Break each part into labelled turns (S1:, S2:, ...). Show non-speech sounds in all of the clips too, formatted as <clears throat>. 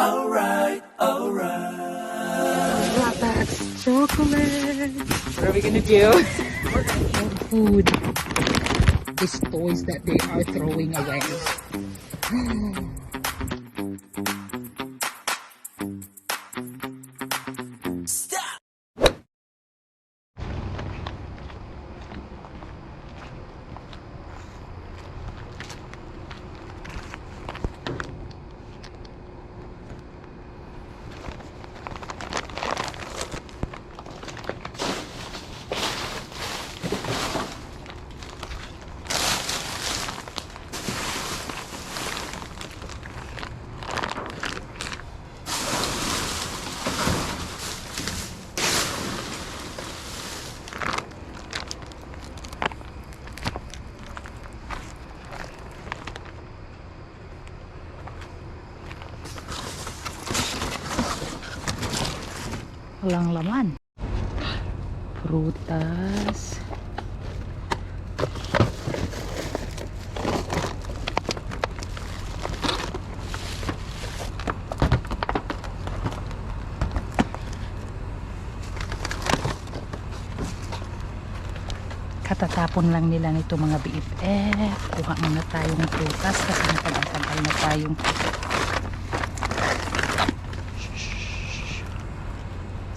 S1: alright, alright.
S2: That's chocolate. What are we gonna do? Food. These toys that they are throwing away. Walang laman. Prutas. Katatapon lang nila nito mga BFF. Kuha muna tayo ng prutas kasi matagal-tagal na tayong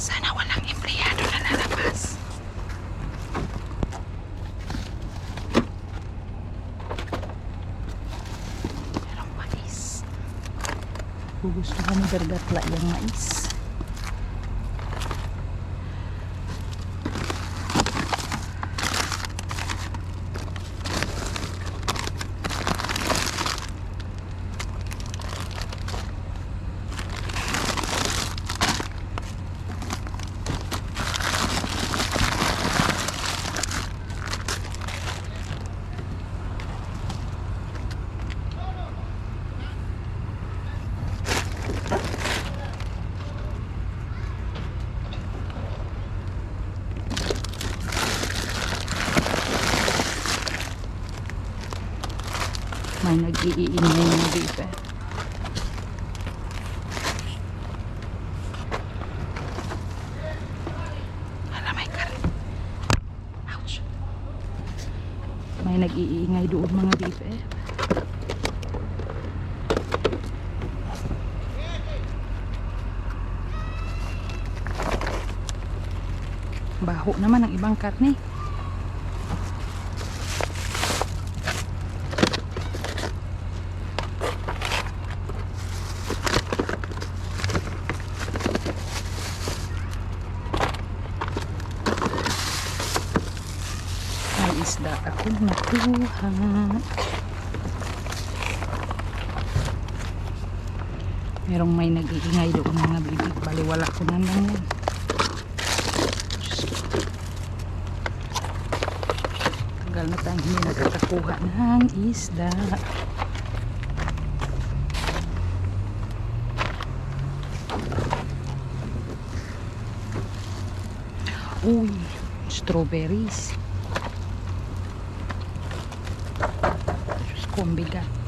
S2: Sana walang empleyado na lalabas. Merong mais. Gusto ko ni Bergatla yung mais. May nag-iingay ng bife. Hala, may karin. Ouch. May nag-iingay doon mga bife. Baho naman ang ibang karne. May akong nakuha. Merong may nag-iingay doon mga bibig. Baliwala ko na lang yan. Tagal na tayong hindi nakakakuha ng isda. Uy, strawberries. cúmbica.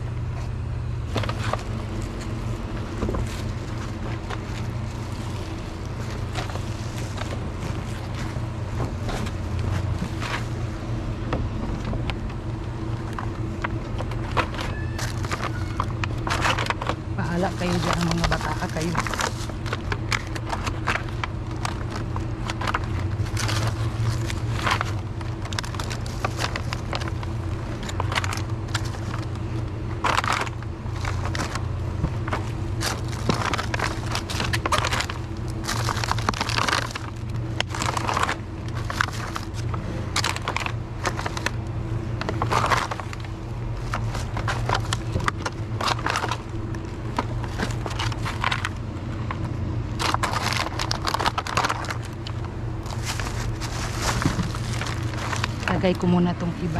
S2: Lagay ko muna tong iba.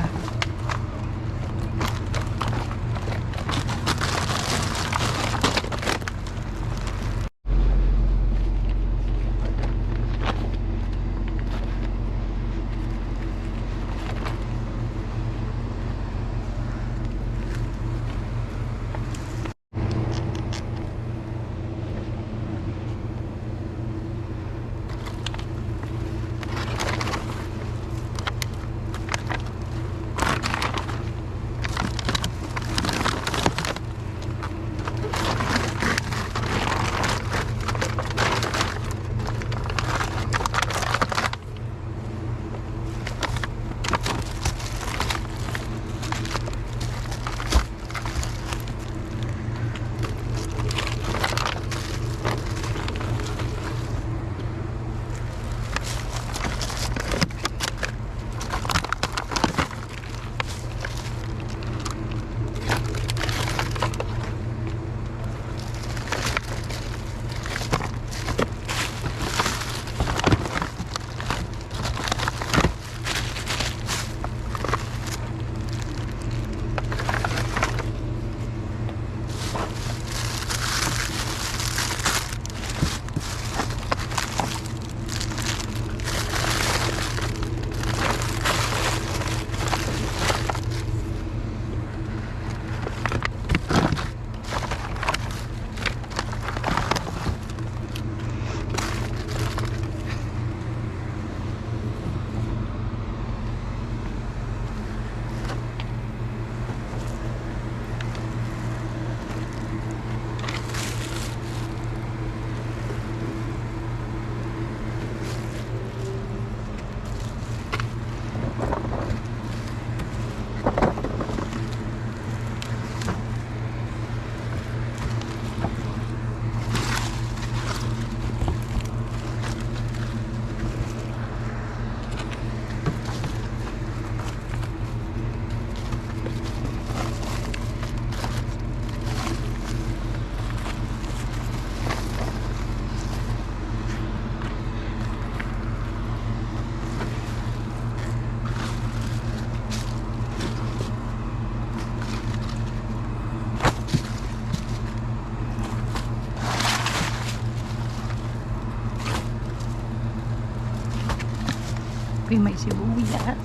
S2: Uy, may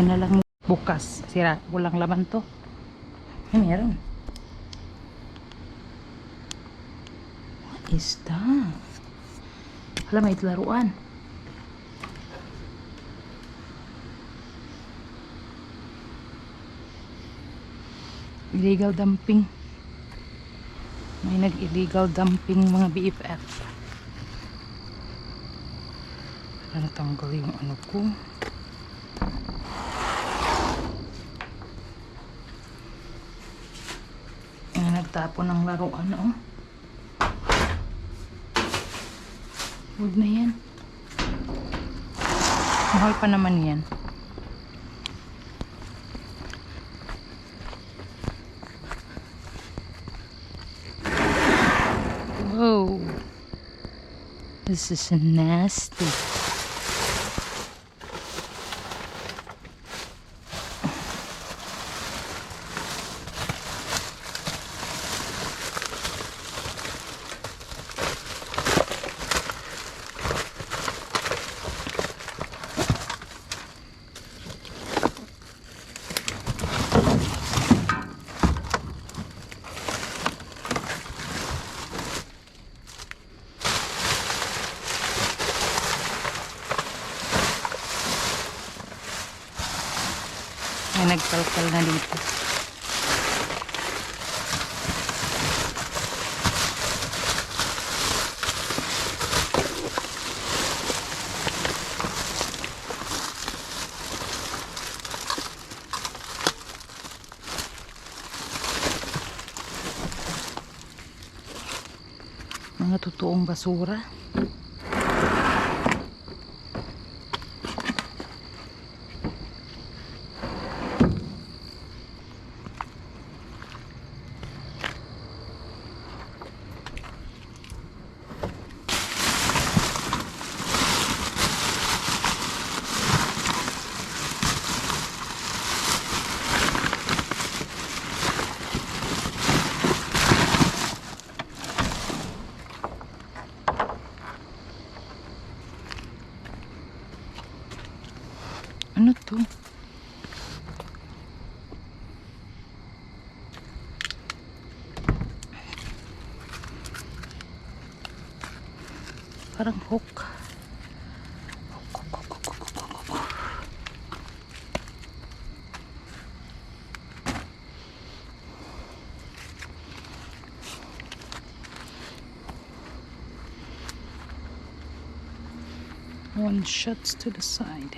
S2: Yan na lang bukas. Sira, walang laman to. Ay, meron. What is that? Wala, may laruan. Illegal dumping. May nag-illegal dumping mga BFF. Para natanggal yung ano ko. Nagtapon ng laruan, oh. Huwag na yan. Mahal pa naman yan. Whoa. This is nasty. May nagkalkal na dito. Mga totoong basura. Ano to? Parang hook. One shuts to the side.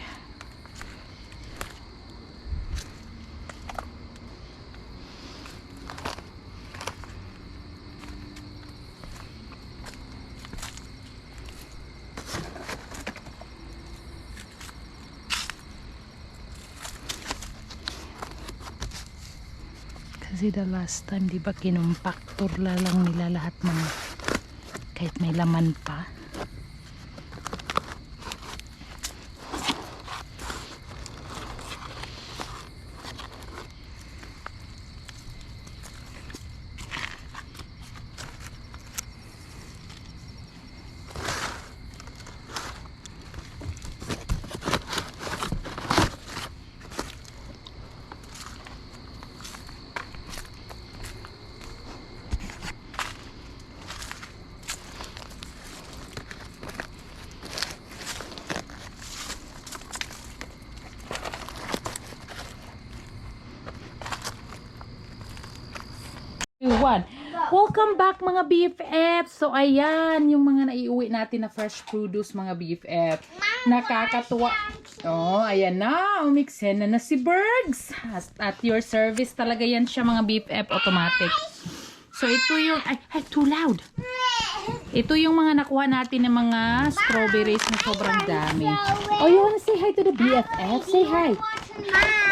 S2: Kasi the last time, di ba, kinumpaktor la lang nila lahat ng kahit may laman pa. One. Welcome back mga BFF. So ayan, yung mga naiuwi natin na fresh produce mga BFF. Nakakatuwa. Oh, ayan na. Umiksen na na si Bergs. At your service talaga yan siya mga BFF automatic. So ito yung, ay, ay, too loud. Ito yung mga nakuha natin ng mga strawberries na sobrang dami. Oh, you wanna say hi to the BFF? Say hi.
S3: Hi.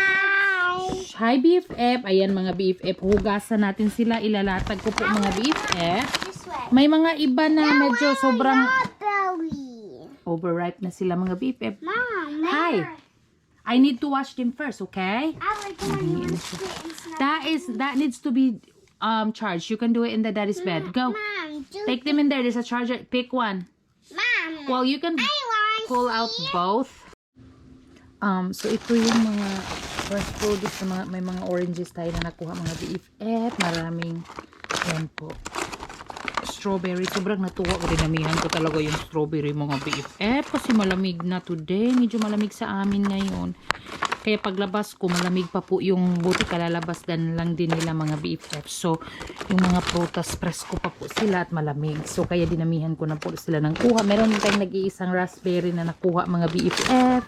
S2: Hi BFF. Ayan mga BFF. Hugasan natin sila. Ilalatag ko po mga BFF. May mga iba na medyo sobrang overripe na sila mga BFF.
S3: Mom,
S2: Hi. I need to wash them first, okay? That is that needs to be um charged. You can do it in the daddy's bed. Go.
S3: Mom,
S2: Take them in there. There's a charger. Pick one.
S3: Mom.
S2: Well, you can pull out both. Um, so ito yung mga fresh produce na mga, may mga oranges tayo na nakuha mga BFF. Maraming, yan po. Strawberry. Sobrang natuwa ko dinamihan ko talaga yung strawberry mga BFF. Kasi malamig na today. Medyo malamig sa amin ngayon. Kaya paglabas ko, malamig pa po yung buti kalalabas dan lang din nila mga BFF. So, yung mga prutas, presko pa po sila at malamig. So, kaya dinamihan ko na po sila ng kuha. Meron tayong nag-iisang raspberry na nakuha mga BFF.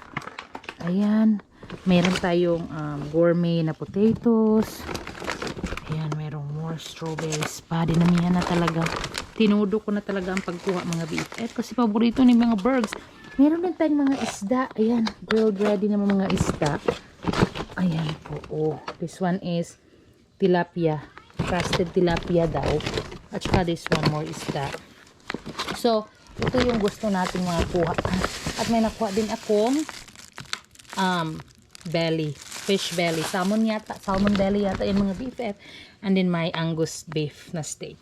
S2: Ayan. Meron tayong um, gourmet na potatoes. Ayan, merong more strawberries pa. Dinamihan na talaga. Tinudo ko na talaga ang pagkuha mga BFF. Kasi paborito ni mga birds. Meron din tayong mga isda. Ayan, grilled ready na mga isda. Ayan po. Oh, this one is tilapia. Crusted tilapia daw. At saka this one more isda. So, ito yung gusto nating mga kuha. At may nakuha din akong um, belly. Fish belly. Salmon yata. Salmon belly yata yung mga BFF. And then my Angus beef na steak.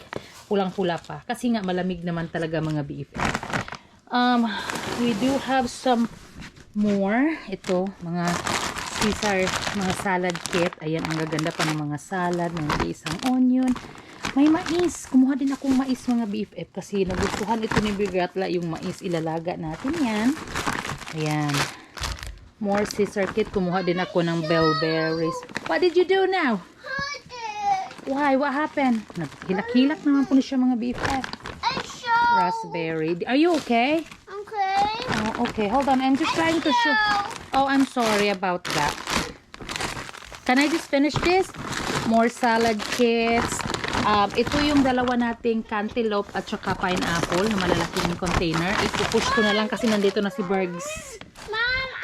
S2: Pulang-pula pa. Kasi nga malamig naman talaga mga BFF. Um, we do have some more. Ito, mga Caesar, mga salad kit. Ayan, ang gaganda pa ng mga salad. May isang onion. May mais. Kumuha din akong mais mga BFF kasi nagustuhan ito ni Bigatla yung mais. Ilalaga natin yan. Ayan. More Caesar kit. Kumuha din ako ng bell berries. What did you do now? Why? What happened? Naghilak-hilak naman po siya mga BFF. Raspberry. Are you okay?
S3: Okay.
S2: Oh, okay. Hold on. I'm just trying to show. Oh, I'm sorry about that. Can I just finish this? More salad kits. Um, ito yung dalawa nating cantaloupe at saka pineapple na malalaking container. Ipupush ko na lang kasi nandito na si Bergs.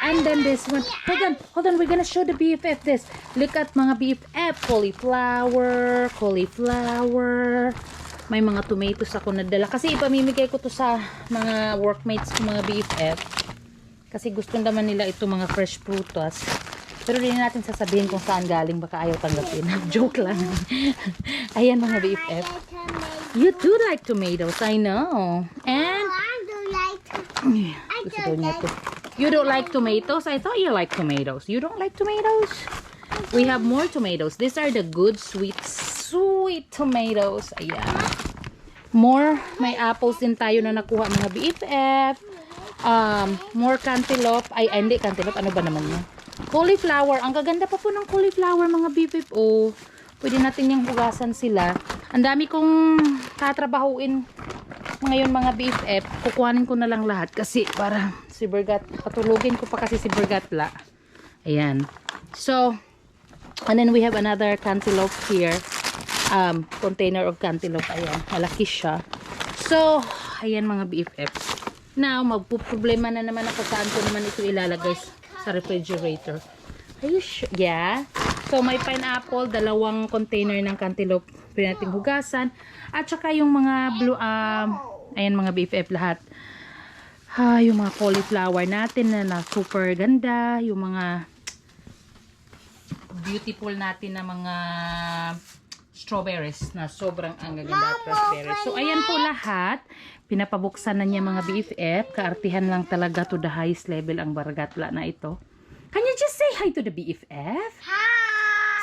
S2: And then this one. Hold on. Hold on. We're gonna show the BFF this. Look at mga BFF. Cauliflower. Cauliflower. May mga tomatoes ako nadala. Kasi ipamimigay ko to sa mga workmates ko mga BFF. Kasi gusto naman nila ito mga fresh prutas. Pero hindi natin sasabihin kung saan galing. Baka ayaw tanggapin. <laughs> Joke lang. <laughs> Ayan mga BFF.
S3: Tomato.
S2: You do like tomatoes. I know. And
S3: I do like. <clears throat> I
S2: gusto
S3: do
S2: daw niya
S3: like.
S2: You don't like tomatoes? I thought you like tomatoes. You don't like tomatoes? We have more tomatoes. These are the good sweet sweet tomatoes. Ayan. More may apples din tayo na nakuha mga BFF. Um, more cantaloupe. Ay, ay, hindi cantaloupe. Ano ba naman yun? Cauliflower. Ang gaganda pa po ng cauliflower mga BFF. Oh, pwede natin yung hugasan sila. Ang dami kong tatrabahuin ngayon mga BFF, kukuhanin ko na lang lahat kasi para si Bergat, patulugin ko pa kasi si Bergatla. Ayan. So, and then we have another cantaloupe here. Um, container of cantaloupe. Ayan. Malaki siya. So, ayan mga BFF. Now, magpuproblema na naman ako saan ko naman ito ilalagay sa refrigerator. Are you sure? Yeah. So, may pineapple, dalawang container ng cantaloupe pwede nating hugasan. At saka yung mga blue, um, ayan mga BFF lahat. Ha, yung mga cauliflower natin na, na super ganda. Yung mga beautiful natin na mga strawberries na sobrang ang gaganda at raspberries. So, ayan po lahat. Pinapabuksan na niya mga BFF. Kaartihan lang talaga to the highest level ang baragatla na ito. Can you just say hi to the BFF?
S3: Hi.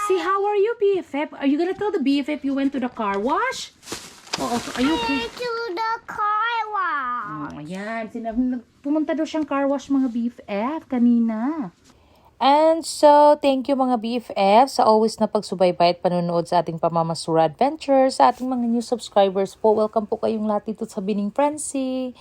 S2: See, how are you, BFF? Are you gonna tell the BFF you went to the car wash? Oo, so, are you okay?
S3: To the car.
S2: Oh, ayan. Sinab pumunta daw siyang car wash mga BFF kanina. And so, thank you mga BFF sa always na pagsubaybay at panonood sa ating Pamamasura Adventure. Sa ating mga new subscribers po, welcome po kayong lahat dito sa Bining Frenzy.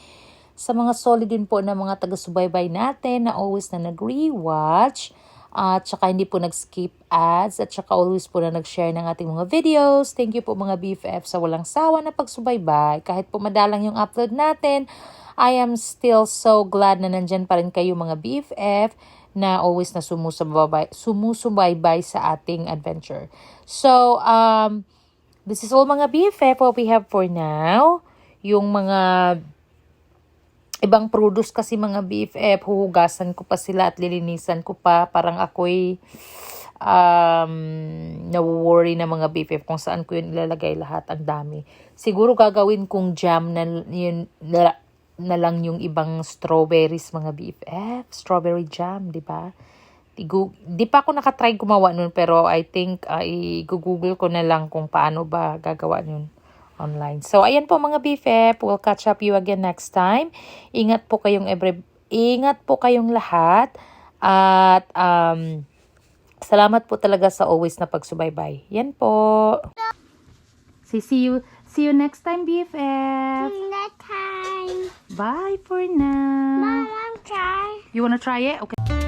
S2: Sa mga solid din po na mga taga-subaybay natin na always na nag-rewatch. At saka hindi po nag-skip ads. At saka always po na nag-share ng ating mga videos. Thank you po mga BFF sa walang sawa na pagsubaybay. Kahit po madalang yung upload natin, I am still so glad na nandyan pa rin kayo mga BFF na always na sumusubaybay, sumusubaybay sa ating adventure. So, um, this is all mga BFF what we have for now. Yung mga ibang produce kasi mga BFF, huhugasan ko pa sila at lilinisan ko pa. Parang ako'y um, nawo-worry na mga BFF kung saan ko yun ilalagay lahat. Ang dami. Siguro gagawin kong jam na, yun, na, na lang yung ibang strawberries mga BFF. Strawberry jam, di ba? Di pa ako nakatry gumawa nun pero I think uh, i-google ko na lang kung paano ba gagawa nun online. So, ayan po mga BFF. We'll catch up you again next time. Ingat po kayong every, ingat po kayong lahat. At, um, salamat po talaga sa always na pagsubaybay. Yan po. See, see you, see you next time, BFF.
S3: That time.
S2: Bye for now.
S3: Mom, try.
S2: You wanna try it? Okay.